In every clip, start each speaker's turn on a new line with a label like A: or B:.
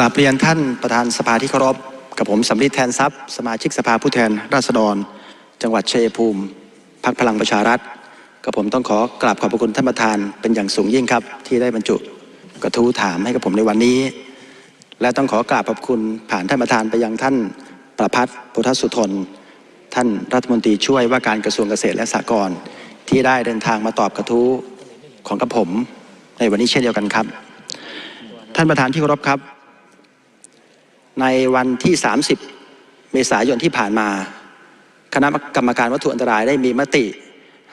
A: ราบเรียนท่านประธานสภาที่เคารพกับผมสำริดแทนทรัพย์ สมาชิกสภาผู้แทนราษฎร จังหวัดชัยภูมิพักพลังประชารัฐกับผมต้องขอกราบขอบพระคุณท่านประธานเป็นอย่างสูงยิ่งครับ ที่ได้บรรจุกระทู้ถามให้กับผมในวันนี้ และต้องขอกราบขอบคุณผ่านท่านประธานไปยังท่านประพัฒน์พุทธสุทนท่านรัฐมนตรีช่วยว่าการกระทรวงเกษตรและสหกรณ์ที่ได้เดินทางมาตอบกระทู้ของกับผม ในวันนี้เช่นเดียวกันครับ ท่านประธานที่เคารพครับ ในวันที่ 30 เมษายนที่ผ่านมา คณะกรรมการวัตถุอันตรายได้มีมติ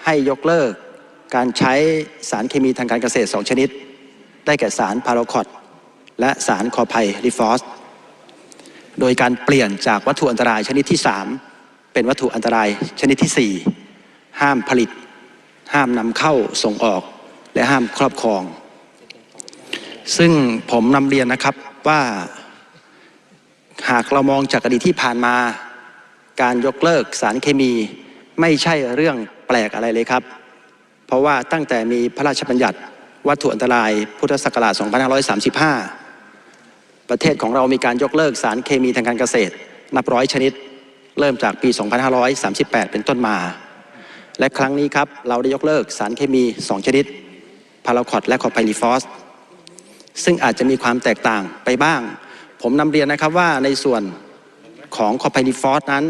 A: ให้ยกเลิกการใช้สารเคมีทางการเกษตร 2 ชนิด ได้แก่สารพาราคอตและสารคอไพริฟอส โดยการเปลี่ยนจากวัตถุอันตรายชนิดที่ 3 เป็นวัตถุอันตรายชนิดที่ 4 ห้ามผลิต ห้ามนำเข้าส่งออก และห้ามครอบครอง ซึ่งผมนำเรียนนะครับว่า หากเรามองจากอดีตที่ผ่านมา การยกเลิกสารเคมีไม่ใช่เรื่องแปลกอะไรเลยครับ เพราะว่าตั้งแต่มีพระราชบัญญัติวัตถุอันตรายพุทธศักราช 2535 ประเทศของเรามีการยกเลิกสารเคมีทางการเกษตร นับร้อยชนิด เริ่มจากปี 2538 เป็นต้นมา และครั้งนี้ครับ เราได้ยกเลิกสารเคมี 2 ชนิด พาราคอตและคอไพลิฟอส ซึ่งอาจจะมีความแตกต่างไปบ้าง ผมนำเรียนนะครับว่าในส่วนของคอไพลิฟอสนั้น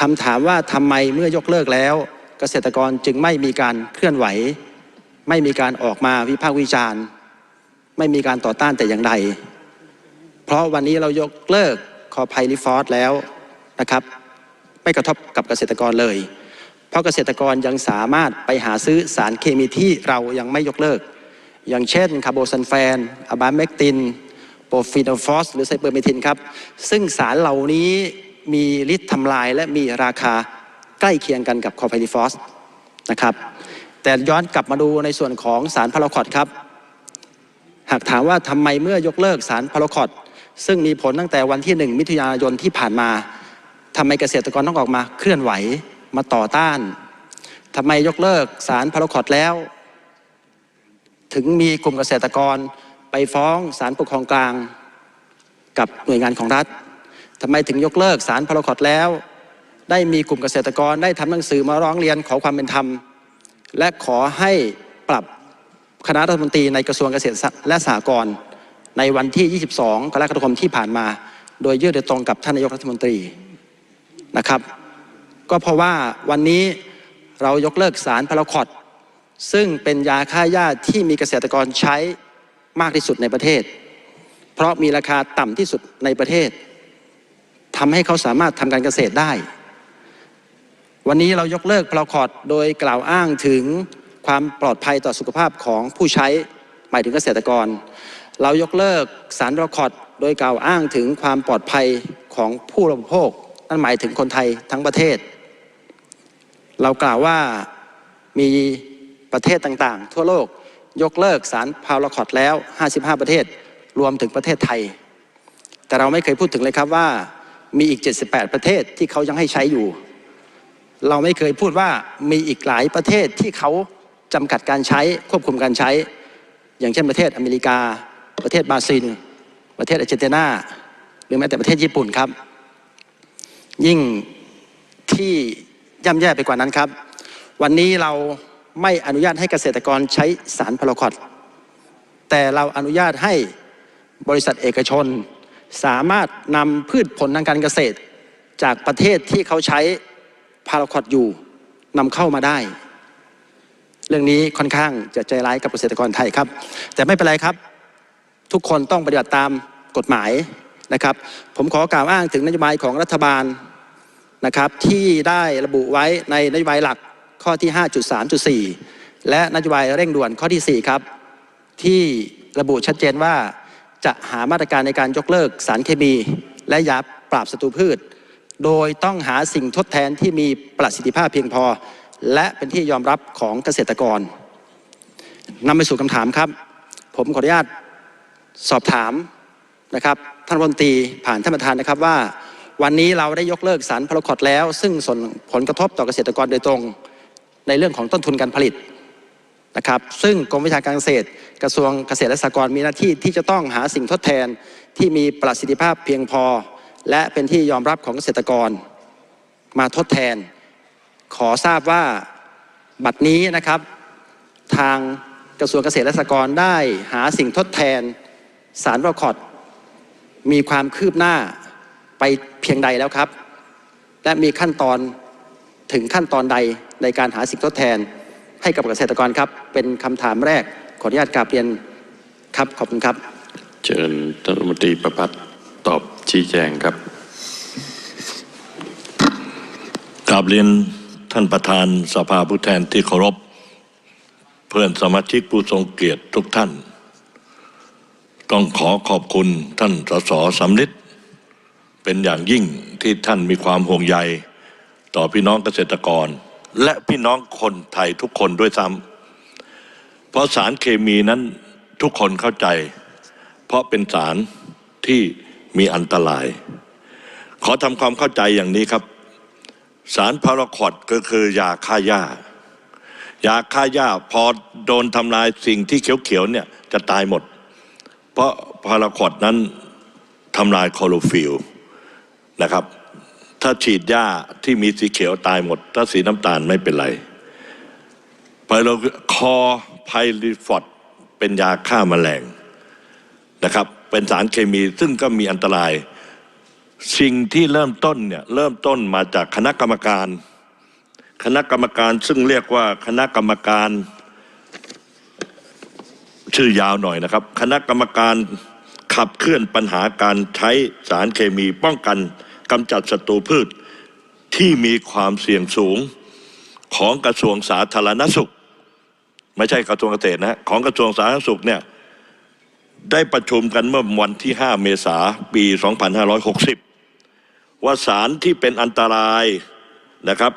A: คำถามว่าทำไมเมื่อยกเลิกแล้ว เกษตรกรจึงไม่มีการเคลื่อนไหว ไม่มีการออกมาวิพากษ์วิจารณ์ ไม่มีการต่อต้านแต่อย่างใด เพราะวันนี้เรายกเลิกคอไพลิฟอสแล้วนะครับ ไม่กระทบกับเกษตรกรเลย เพราะเกษตรกรยังสามารถไปหาซื้อสารเคมีที่เรายังไม่ยกเลิก อย่างเช่นคาร์โบซันแฟนอะบาเมกติน โปรฟีนอลฟอสหรือไซเปอร์เมทินครับ ซึ่งสารเหล่านี้มีฤทธิ์ทำลายและมีราคาใกล้เคียงกันกับคอไพลิฟอสนะครับ แต่ย้อนกลับมาดูในส่วนของสารพาราคอตครับ หากถามว่าทำไมเมื่อยกเลิกสารพาราคอตซึ่งมีผลตั้งแต่วันที่ 1 มิถุนายนที่ผ่านมาทำไมเกษตรกรต้องออกมาเคลื่อนไหวมาต่อต้านทำไมยกเลิกสารพาราคอตแล้ว ถึงมีกลุ่มเกษตรกร ไปฟ้องศาลปกครองกลาง กับหน่วยงานของรัฐทำไมถึงยกเลิกสารพาราคอตแล้ว ได้มีกลุ่มเกษตรกรได้ทำหนังสือมาร้องเรียนขอความเป็นธรรม และขอให้ปรับคณะรัฐมนตรีในกระทรวงเกษตรและสหกรณ์ในวันที่ 22 กรกฎาคมที่ผ่านมา โดยยื่นโดยตรงกับท่านนายกรัฐมนตรีนะครับ ก็เพราะว่าวันนี้เรายกเลิกสารพาราคอตซึ่งเป็นยาฆ่าหญ้าที่มีเกษตรกรใช้ มากที่สุดในประเทศ เพราะมีราคาต่ำที่สุดในประเทศทำให้เขาสามารถทำการเกษตรได้ วันนี้เรายกเลิกพาราคอตโดยกล่าวอ้างถึงความปลอดภัยต่อสุขภาพของผู้ใช้หมายถึงเกษตรกร เรายกเลิกสารพาราคอตโดยกล่าวอ้างถึงความปลอดภัยของผู้บริโภค นั่นหมายถึงคนไทยทั้งประเทศ เรากล่าวว่ามีประเทศต่างๆ ทั่วโลก ยกเลิกสารพาราคอตแล้ว 55 ประเทศรวมถึงประเทศไทย แต่เราไม่เคยพูดถึงเลยครับว่ามีอีก 78 ประเทศที่เขายังให้ใช้อยู่ เราไม่เคยพูดว่ามีอีกหลายประเทศที่เขาจำกัดการใช้ควบคุมการใช้ อย่างเช่นประเทศอเมริกา ประเทศบราซิล ประเทศอาร์เจนตินาหรือแม้แต่ประเทศญี่ปุ่นครับ ยิ่งที่ย่ำแย่ไปกว่านั้นครับ วันนี้เรา ไม่อนุญาตให้เกษตรกรใช้สารพาราคอตแต่เราอนุญาตให้บริษัทเอกชน สามารถนำพืชผลทางการเกษตร จากประเทศที่เขาใช้พาราคอตอยู่นำเข้ามาได้ เรื่องนี้ค่อนข้างจะใจร้ายกับเกษตรกรไทยครับ แต่ไม่เป็นไรครับ ทุกคนต้องปฏิบัติตามกฎหมายนะครับ ผมขอกล่าวอ้างถึงนโยบายของรัฐบาลนะครับที่ได้ระบุไว้ในนโยบายหลัก ข้อที่ 5.3.4 และนโยบายเร่งด่วนข้อที่ 4 ครับ ที่ระบุชัดเจนว่าจะหามาตรการในการยกเลิกสารเคมี และยาปราบศัตรูพืช โดยต้องหาสิ่งทดแทนที่มีประสิทธิภาพเพียงพอ และเป็นที่ยอมรับของเกษตรกรนำไปสู่คำถามครับ ผมขออนุญาตสอบถามนะครับท่านรัฐมนตรีผ่านท่านประธานนะครับว่า วันนี้เราได้ยกเลิกสารพาราคอตแล้ว ซึ่งส่งผลกระทบต่อเกษตรกรโดยตรง ในเรื่องของต้นทุนการผลิตนะครับซึ่งกรมวิชาการเกษตร กระทรวงเกษตรและสหกรณ์มีหน้าที่ที่จะต้องหาสิ่งทดแทนที่มีประสิทธิภาพเพียงพอ และเป็นที่ยอมรับของเกษตรกร มาทดแทน ขอทราบว่าบัดนี้นะครับทางกระทรวงเกษตรและสหกรณ์ได้หาสิ่งทดแทนสารประคอดมีความคืบหน้าไปเพียงใดแล้วครับ และมีขั้นตอน ถึงขั้นตอนใดในการหาสิ่งทดแทน ให้กับเกษตรกรครับ เป็นคำถามแรกขออนุญาตกราบเรียนครับขอบคุณครับ
B: เชิญท่านรัฐมนตรีประพัฒน์ตอบชี้แจงครับ
C: กราบเรียนท่านประธานสภาผู้แทนที่เคารพ เพื่อนสมาชิกผู้ทรงเกียรติทุกท่าน ต้องขอขอบคุณท่านสสสำลิดเป็นอย่างยิ่งที่ท่านมีความห่วงใย ต่อพี่น้องเกษตรกร และพี่น้องคนไทยทุกคนด้วยซ้ำเพราะสารเคมีนั้นทุกคนเข้าใจ เพราะเป็นสารที่มีอันตราย ขอทำความเข้าใจอย่างนี้ครับ สารพาราควอดก็คือยาฆ่าหญ้ายาฆ่าหญ้าพอโดนทำลายสิ่งที่เขียวๆเนี่ยจะตายหมด เพราะพาราควอดนั้นทำลายคลอโรฟิลนะครับ ถ้าฉีดหญ้าที่มีสีเขียวตายหมด ถ้าสีน้ำตาลไม่เป็นไรไพโรคอไพลิฟอดเป็นยาฆ่าแมลงนะครับ เป็นสารเคมีซึ่งก็มีอันตราย สิ่งที่เริ่มต้นเนี่ยเริ่มต้นมาจากคณะกรรมการ คณะกรรมการซึ่งเรียกว่าคณะกรรมการ ชื่อยาวหน่อยนะครับ คณะกรรมการขับเคลื่อนปัญหาการใช้สารเคมีป้องกัน กำจัดศัตรูพืชที่มีความเสี่ยงสูงของกระทรวงสาธารณสุข ไม่ใช่กระทรวงเกษตรนะของกระทรวงสาธารณสุขเนี่ยได้ประชุมกันเมื่อวันที่ 5 เมษาปี 2560 ว่าสารที่เป็นอันตรายนะครับ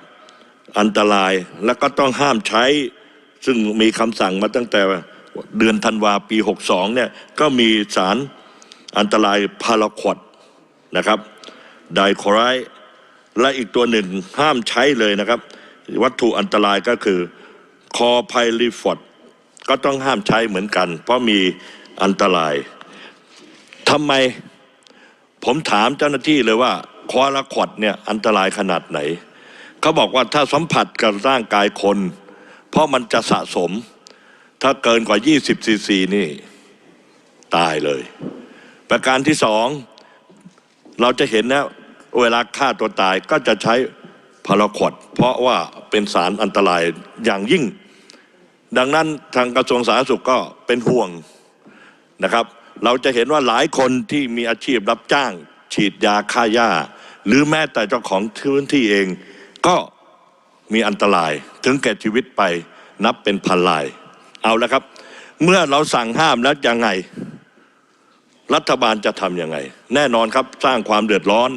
C: อันตรายแล้วก็ต้องห้ามใช้ ซึ่งมีคำสั่งมาตั้งแต่เดือนธันวาปี 62 เนี่ยก็มีสารอันตรายพาราควดนะครับ ไดโคไรด์และอีกตัวหนึ่งห้ามใช้เลยนะครับ วัตถุอันตรายก็คือคอไพลิฟอดก็ต้องห้ามใช้เหมือนกัน เพราะมีอันตรายทำไมผมถามเจ้าหน้าที่เลยว่าควาราคอดเนี่ยอันตรายขนาดไหน เขาบอกว่าถ้าสัมผัสกับร่างกายคน เพราะมันจะสะสม ถ้าเกินกว่า 20ซีซีนี่ ตายเลย ประการที่สอง เราจะเห็นนะ เวลาฆ่าตัวตายก็จะใช้พาราควดเพราะว่าเป็นสารอันตรายอย่างยิ่ง ดังนั้นทางกระทรวงสาธารณสุขก็เป็นห่วงนะครับ เราจะเห็นว่าหลายคนที่มีอาชีพรับจ้าง ฉีดยาฆ่าหญ้า หรือแม้แต่เจ้าของพื้นที่เอง ก็มีอันตรายถึงแก่ชีวิตไปนับเป็นพันลาย เอาละครับ เมื่อเราสั่งห้ามแล้วยังไง รัฐบาลจะทำยังไง แน่นอนครับสร้างความเดือดร้อน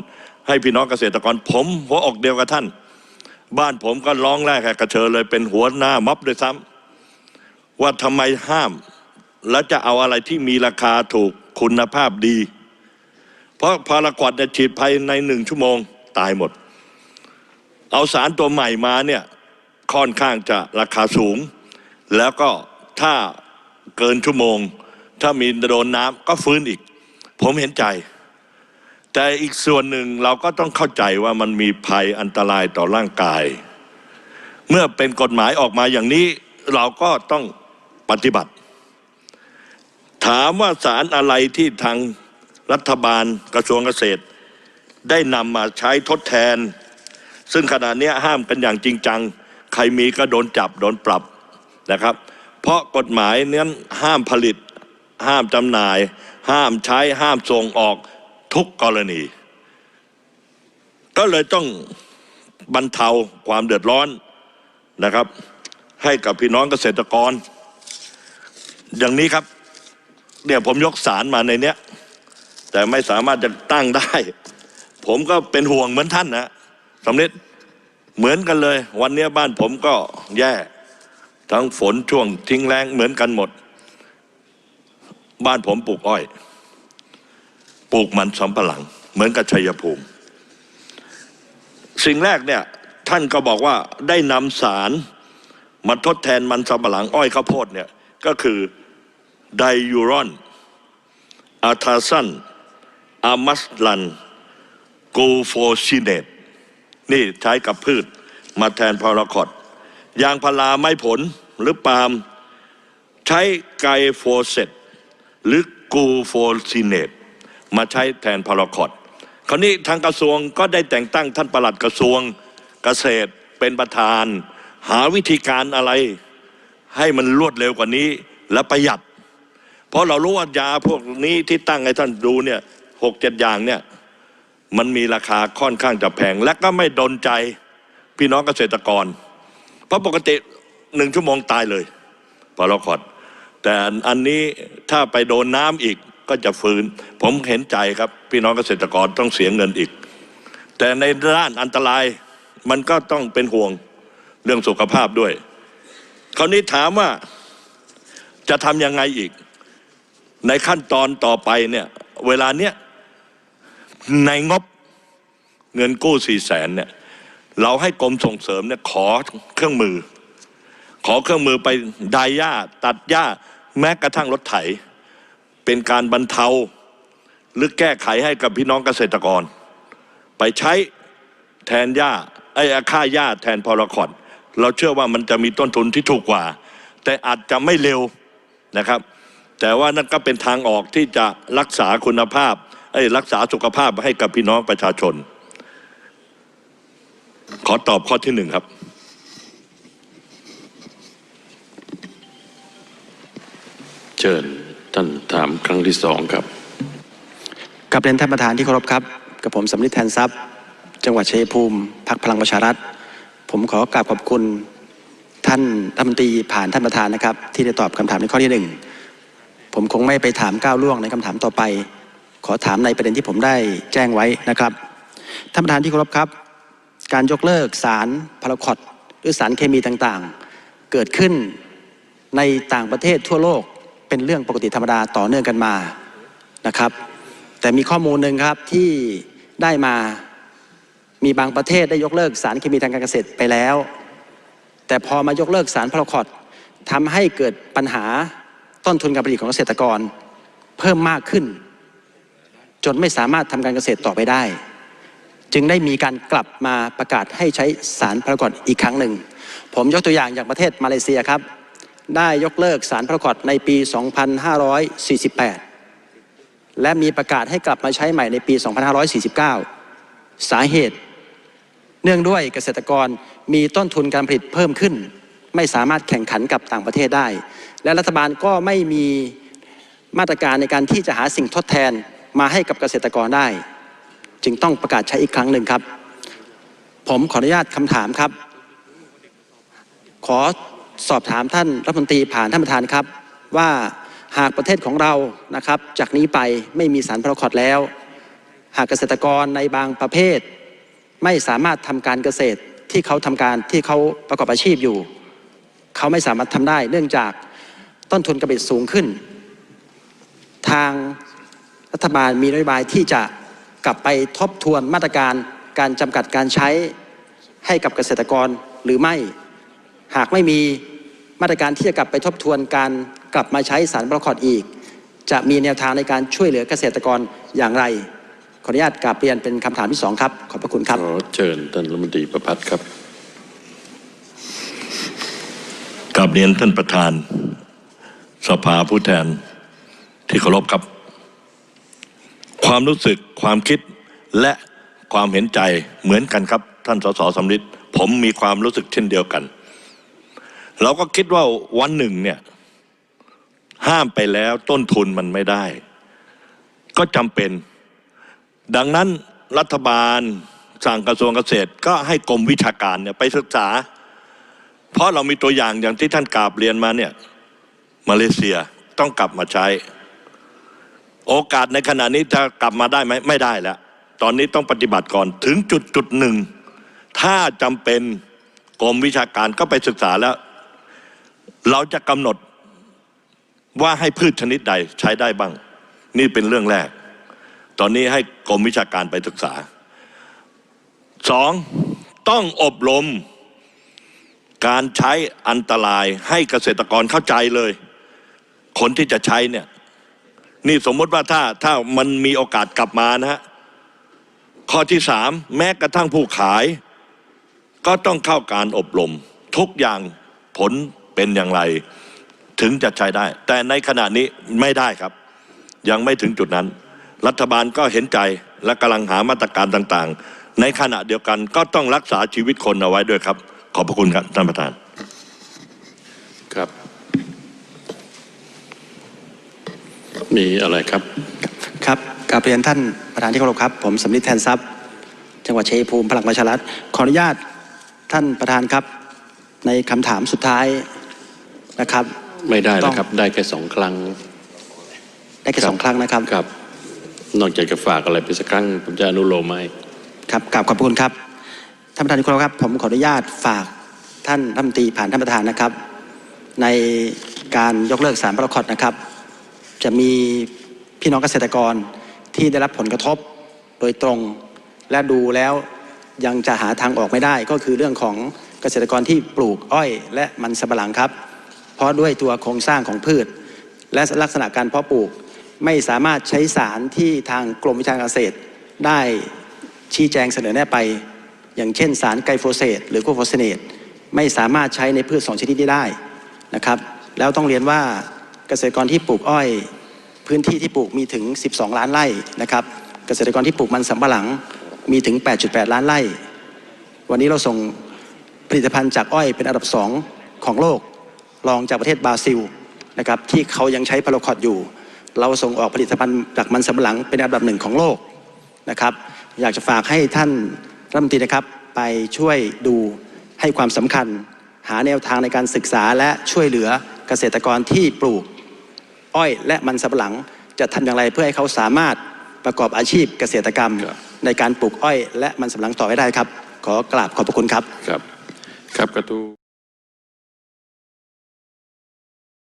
C: ให้พี่น้องเกษตรกร ผมหัวอกเดียวกับท่าน บ้านผมก็ร้องแรกแหกกระเชอเลยเป็นหัวหน้าม็อบด้วยซ้ำว่าทำไมห้าม แล้วจะเอาอะไรที่มีราคาถูกคุณภาพดี เพราะพาราควดเนี่ยฉีดภายในหนึ่งชั่วโมงตายหมด เอาสารตัวใหม่มาเนี่ยค่อนข้างจะราคาสูง แล้วก็ถ้าเกินชั่วโมง ถ้ามีโดนน้ำก็ฟื้นอีก ผมเห็นใจ แต่อีกส่วนหนึ่งเราก็ต้องเข้าใจว่ามันมีภัยอันตรายต่อร่างกาย เมื่อเป็นกฎหมายออกมาอย่างนี้เราก็ต้องปฏิบัติ ถามว่าสารอะไรที่ทางรัฐบาลกระทรวงเกษตร ได้นำมาใช้ทดแทน ซึ่งขณะนี้ห้ามกันอย่างจริงจัง ใครมีก็โดนจับโดนปรับนะครับ เพราะกฎหมายนั้นห้ามผลิต ห้ามจำหน่าย ห้ามใช้ห้ามส่งออก ทุกกรณี ก็เลยต้องบรรเทาความเดือดร้อนนะครับ ให้กับพี่น้องเกษตรกร อย่างนี้ครับเนี่ยผมยกสารมาในเนี้ย แต่ไม่สามารถจะตั้งได้ ผมก็เป็นห่วงเหมือนท่านนะสำเร็จเหมือนกันเลย วันนี้บ้านผมก็แย่ ทั้งฝนช่วงทิ้งแรงเหมือนกันหมด บ้านผมปลูกอ้อย ปลูกมันสำปะหลัง เหมือนกับชัยภูมิ สิ่งแรกเนี่ยท่านก็บอกว่าได้นำสารมาทดแทนมันสำปะหลังอ้อยข้าวโพดเนี่ยก็คือไดยูรอน อาทาซันอามัสลันโกโฟซิเนตนี่ใช้กับพืชมาแทนพาราคอดยางพาราไม้ผลหรือปาล์มใช้ไกโฟเซตหรือกูโฟซิเนต มาใช้แทนพาราคอดคราวนี้ทางกระทรวงก็ได้แต่งตั้งท่านปลัดกระทรวงเกษตรเป็นประธาน หาวิธีการอะไร ให้มันรวดเร็วกว่านี้และประหยัด เพราะเรารู้ว่ายาพวกนี้ที่ตั้งให้ท่านดูเนี่ยหกเจ็ดอย่างเนี่ยมันมีราคาค่อนข้างจะแพง และก็ไม่ดนใจพี่น้องเกษตรกร เพราะปกติหนึ่งชั่วโมงตายเลยพอเราขอดแต่อันนี้ถ้าไปโดนน้ำอีก ก็จะฟื้น ผมเห็นใจครับ พี่น้องเกษตรกรต้องเสียเงินอีก แต่ในด้านอันตรายมันก็ต้องเป็นห่วงเรื่องสุขภาพด้วย คราวนี้ถามว่าจะทำยังไงอีก ในขั้นตอนต่อไปเนี่ยเวลาเนี้ยในงบเงินกู้สี่แสนเนี่ยเราให้กรมส่งเสริมเนี่ยขอเครื่องมือ ขอเครื่องมือไปไดหญ้าตัดหญ้าแม้กระทั่งรถไถ เป็นการบรรเทาหรือแก้ไขให้กับพี่น้องเกษตรกร ไปใช้แทนหญ้าไอ้ค่าหญ้าแทนพอลคอดเราเชื่อว่ามันจะมีต้นทุนที่ถูกกว่า แต่อาจจะไม่เร็วนะครับ แต่ว่านั่นก็เป็นทางออกที่จะรักษาคุณภาพไอ้รักษาสุขภาพให้กับพี่น้องประชาชน ขอตอบข้อที่หนึ่งครับ
B: เชิญ ท่านถามครั้งที่สองครับ
A: กับเรียนท่านประธานที่เคารพครับ กับผมสำลิดแทนทรัพย์ จังหวัดชัยภูมิพักพลังประชารัฐ ผมขอกราบขอบคุณท่านรัฐมนตรีผ่านท่านประธานนะครับ ที่ได้ตอบคำถามในข้อที่หนึ่งผมคงไม่ไปถามก้าวล่วงในคำถามต่อไป ขอถามในประเด็นที่ผมได้แจ้งไว้นะครับท่านประธานที่เคารพครับ การยกเลิกสารพาราคอดหรือสารเคมีต่างๆ เกิดขึ้นในต่างประเทศทั่วโลก เป็นเรื่องปกติธรรมดาต่อเนื่องกันมานะครับ แต่มีข้อมูลหนึ่งครับที่ได้มามีบางประเทศได้ยกเลิกสารเคมีทางการเกษตรไปแล้ว แต่พอมายกเลิกสารพาราคอดทำให้เกิดปัญหาต้นทุนการผลิตของเกษตรกร เพิ่มมากขึ้น จนไม่สามารถทำการเกษตรต่อไปได้ จึงได้มีการกลับมาประกาศให้ใช้สารพาราคอดอีกครั้งหนึ่ง ผมยกตัวอย่างอย่างประเทศมาเลเซียครับ ได้ยกเลิกสารพราคอดในปี 2548 และมีประกาศให้กลับมาใช้ใหม่ในปี 2549 สาเหตุ เนื่องด้วยเกษตรกรมีต้นทุนการผลิตเพิ่มขึ้น ไม่สามารถแข่งขันกับต่างประเทศได้ และรัฐบาลก็ไม่มีมาตรการในการที่จะหาสิ่งทดแทนมาให้กับเกษตรกรได้ จึงต้องประกาศใช้อีกครั้งหนึ่งครับ ผมขออนุญาตคำถามครับ ขอ สอบถามท่านรัฐมนตรีผ่านท่านประธานครับ ว่าหากประเทศของเรานะครับ จากนี้ไปไม่มีสารพาราคอดแล้ว หากเกษตรกรในบางประเภท ไม่สามารถทำการเกษตรที่เขาทำการที่เขาประกอบอาชีพอยู่ เขาไม่สามารถทำได้ เนื่องจากต้นทุนการผลิตสูงขึ้น ทางรัฐบาลมีนโยบายที่จะกลับไปทบทวนมาตรการการจำกัดการใช้ให้กับเกษตรกรหรือไม่ หากไม่มีมาตรการที่จะกลับไปทบทวนการกลับมาใช้สารประคอดอีก จะมีแนวทางในการช่วยเหลือเกษตรกรอย่างไร ขออนุญาตกราบเรียนเป็นคำถามที่สองครับ ขอบพระคุณครับ
B: ขอเชิญท่านรัฐมนตรีประพัฒน์ครับ
C: กับเรียนท่านประธาน สภาผู้แทนที่เคารพครับ ความรู้สึกความคิดและความเห็นใจเหมือนกันครับ ท่านสสสำริดผมมีความรู้สึกเช่นเดียวกัน เราก็คิดว่าวันหนึ่งเนี่ย ห้ามไปแล้วต้นทุนมันไม่ได้ ก็จำเป็น ดังนั้นรัฐบาลสั่งกระทรวงเกษตร ก็ให้กรมวิชาการเนี่ยไปศึกษา เพราะเรามีตัวอย่างอย่างที่ท่านกาบเรียนมาเนี่ยมาเลเซียต้องกลับมาใช้ โอกาสในขณะนี้จะกลับมาได้ไหมไม่ได้แล้ว ตอนนี้ต้องปฏิบัติก่อนถึงจุดจุดหนึ่ง ถ้าจำเป็นกรมวิชาการก็ไปศึกษาแล้ว เราจะกำหนดว่าให้พืชชนิดใดใช้ได้บ้าง นี่เป็นเรื่องแรก ตอนนี้ให้กรมวิชาการไปศึกษาสองต้องอบรม การใช้อันตรายให้เกษตรกรเข้าใจเลย คนที่จะใช้เนี่ย นี่สมมติว่าถ้าถ้ามันมีโอกาสกลับมานะฮะข้อที่สามแม้กระทั่งผู้ขาย ก็ต้องเข้าการอบรม ทุกอย่างผล เป็นอย่างไร ถึงจะใช้ได้ แต่ในขณะนี้ไม่ได้ครับ ยังไม่ถึงจุดนั้น รัฐบาลก็เห็นใจและกำลังหามาตรการต่างๆ ในขณะเดียวกันก็ต้องรักษาชีวิตคนเอาไว้ด้วยครับ ขอบพระคุณครับท่านประธาน
B: ครับ มีอะไรครับ
A: ครับกราบเรียนท่านประธานที่เคารพครับ ผมสำลิดแทนทรัพย์จังหวัดชัยภูมิพลังประชารัฐขออนุญาตท่านประธานครับ ในคำถามสุดท้าย นะครับ
B: ไม่ได้
A: ต้
B: นะ
A: อง
B: ครับ ได้แค่สองครั้ง
A: ได้แค่สองครั้งนะครับ
B: ครับ นอกจากจะฝากอะไรไปสักครั้ง ผมจะอนุโลมให้
A: ครับกราบขอบคุณครับ ท่านประธานที่เคารพครับ ผมขออนุญาตฝากท่านรัฐมนตรีผ่านท่านประธานนะครับ ในการยกเลิกสารพระคอดนะครับ จะมีพี่น้องเกษตรกรที่ได้รับผลกระทบโดยตรง และดูแล้วยังจะหาทางออกไม่ได้ ก็คือเรื่องของเกษตรกรที่ปลูกอ้อย และมันสำปะหลังครับ เพราะด้วยตัวโครงสร้างของพืช และลักษณะการเพาะปลูกไม่สามารถใช้สารที่ทางกรมวิชาการเกษตร ได้ชี้แจงเสนอแนะไป อย่างเช่นสารไกลโฟเสต หรือโคโฟเสเนตไม่สามารถใช้ในพืชสองชนิดนี้ได้นะครับ แล้วต้องเรียนว่าเกษตรกรที่ปลูกอ้อย พื้นที่ที่ปลูกมีถึง 12 ล้านไร่นะครับ เกษตรกรที่ปลูกมันสำปะหลังมีถึง 8.8 ล้านไร่ วันนี้เราส่งผลิตภัณฑ์จากอ้อยเป็นอันดับสองของโลก รองจากประเทศบราซิลนะครับที่เขายังใช้พาราคอดอยู่ เราส่งออกผลิตภัณฑ์จากมันสำปะหลังเป็นอันดับหนึ่งของโลกนะครับ อยากจะฝากให้ท่านรัฐมนตรีนะครับไปช่วยดูให้ความสำคัญ หาแนวทางในการศึกษาและช่วยเหลือเกษตรกรที่ปลูก อ้อยและมันสำปะหลังจะทำอย่างไรเพื่อให้เขาสามารถประกอบอาชีพเกษตรกรรม
B: ครับ
A: ในการปลูกอ้อย และมันสำปะหลังต่อไปได้ครับ ขอกราบขอบพระคุณครับ
B: ครับ ครับกระทู้